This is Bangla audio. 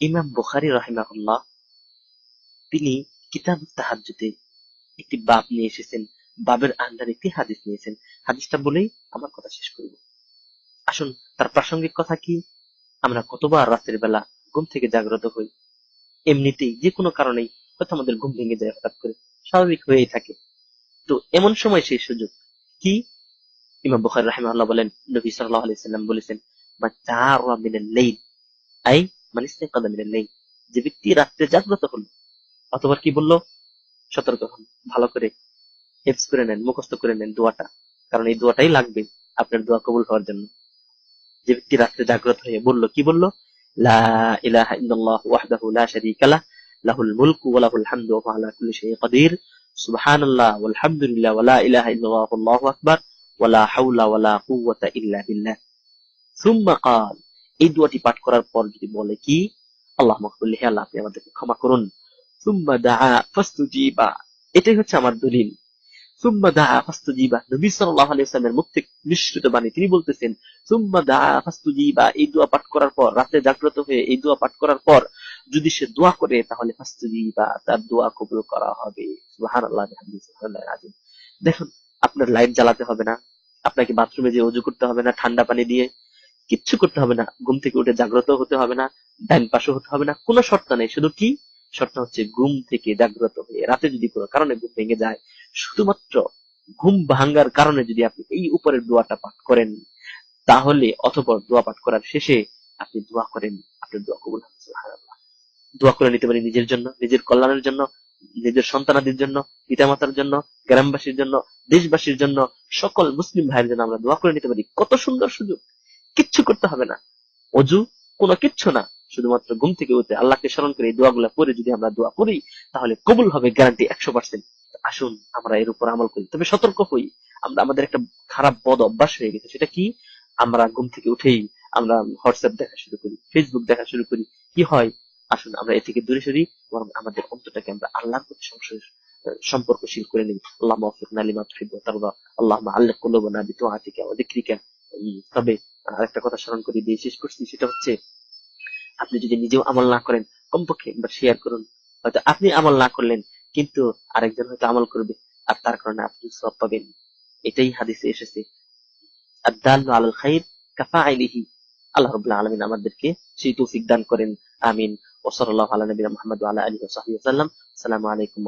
ইমাম বুখারী রাহিমাহুল্লাহ, তিনি কিতাব একটি নিয়ে এসেছেন, বাবের একটি হাদিস নিয়েছেন হাদিসটা বলেই আমার কথা শেষ করব। আসুন, তার প্রাসঙ্গিক কথা কি? আমরা কতবার রাতের বেলা ঘুম থেকে জাগ্রত হই, এমনিতেই যে কোনো কারণেই হয়তো আমাদের ঘুম ভেঙে যায় হঠাৎ করে, স্বাভাবিক হয়েই থাকে। তো এমন সময় সেই সুযোগ কি? ইমাম বুখারী রাহিমাহুল্লাহ বলেন, নবী সাল্লাল্লাহু আলাইহি সাল্লাম বলেছেন আই, মান যে ব্যক্তি রাতে জাগ্রত হলো অথবা কি বলল? সতর্ক হন। ভালো করে হেফজ করে নেন, মুখস্থ করে নেন দোয়াটা, কারণ এই দোয়াটাই লাগবে আপনার দোয়া কবুল হওয়ার জন্য। যে ব্যক্তি রাত্রে জাগ্রত হয়ে বলল, কি বলল? লা ইলাহা ইল্লাল্লাহ ওয়াহদাহু লা শারীকা লাহ, লাহুল মুলকু ওয়া লাহুল হামদু ওয়া আলা কুল্লি শাইইন সুবহানাল্লাহ ওয়াল হামদুলিল্লাহ ওয়া লা ইলাহা ইল্লাল্লাহ আল্লাহু আকবার। এই দোয়াটি পাঠ করার পর যদি বলে কি, আল্লাহ আল্লাহ, আপনি আমাদেরকে ক্ষমা করুন। সুম্মা এটাই হচ্ছে আমার দলিল। সুম্মা নবী মুখ থেকে নিঃসৃত বাণী তিনি বলতেছেন, সুম্মা দাআ ফাস্তুজিবা, এই দোয়া পাঠ করার পর, রাতে জাগ্রত হয়ে এই দোয়া পাঠ করার পর, যদি সে দোয়া করে, তাহলে ফাস্তুজিবা, তার দোয়া কবুল করা হবে। দেখুন আপনার লাইট জ্বালাতে হবে না, আপনাকে বাথরুমে যে অজু করতে হবে না, ঠান্ডা পানি দিয়ে কিচ্ছু করতে হবে না, ঘুম থেকে উঠে জাগ্রত হতে হবে না ডাইন পাশে হতে হবে না, কোনো শর্ত নেই, শুধু কি? শর্ত হচ্ছে ঘুম থেকে জাগ্রত হয়ে, রাতে যদি কোনো কারণে ঘুম ভেঙে যায়, শুধুমাত্র ঘুম ভাঙ্গার কারণে যদি আপনি এই উপরের দোয়াটা পাঠ করেন, তাহলে অথবা দোয়া পাঠ করার শেষে আপনি দোয়া করেন, আপনার দোয়া কবুল হবে দোয়া করে নিতে পারি নিজের জন্য, নিজের কল্যাণের জন্য নিজের সন্তানাদের জন্য, পিতামাতার জন্য, গ্রামবাসীর জন্য, দেশবাসীর জন্য, সকল মুসলিম ভাইয়ের জন্য আমরা দোয়া করে নিতে পারি। কত সুন্দর সুযোগ। কিচ্ছু করতে হবে না। অজু কোনো কিচ্ছু না। শুধুমাত্র ঘুম থেকে উঠে আল্লাহকে স্মরণ করে এই দোয়াগুলো পরে যদি আমরা দোয়া করি, তাহলে কবুল হবে গ্যারান্টি একশো পার্সেন্ট আসুন, আমরা এর উপর আমল করি। তবে সতর্ক হই। আমরা আমাদের একটা খারাপ বদ অভ্যাস হয়ে গেছে। সেটা কি? আমরা ঘুম থেকে উঠেই আমরা হোয়াটসঅ্যাপ দেখা শুরু করি ফেসবুক দেখা শুরু করি। কি হয়? আসুন, আমরা এ থেকে দূরে সরি এবং আমাদের অন্তরটাকে আমরা আল্লাহর প্রতি সংশয় সম্পর্কশীল করে নিই। আল্লাহ মাফিকনা লিমা তুহিব্বু তারদা। আল্লাহুম্মা আল্লিক কুলুবানা বিতুআতিকা ওয়া যিকরিকা। তবে আরেকটা কথা স্মরণ করে দিয়ে শেষ করছি, সেটা হচ্ছে আপনি যদি নিজেও আমল না করেন, কমপক্ষে একবার শেয়ার করুন। হয়তো আপনি আমল না করলেন, কিন্তু আরেকজন হয়তো আমল করবে, আর তার কারণে আপনি সব পাবেন। এটাই হাদিসে এসেছে। আল্লাহ রাব্বুল আলামিন আমাদেরকে সেই তৌফিক দান করেন। আমিন। ওয়া সাল্লাল্লাহু আলা নবিয়িনা মুহাম্মদ ওয়া আলা আলিহি ওয়া সাহবিহি ওয়া সাল্লাম আসসালামু আলাইকুম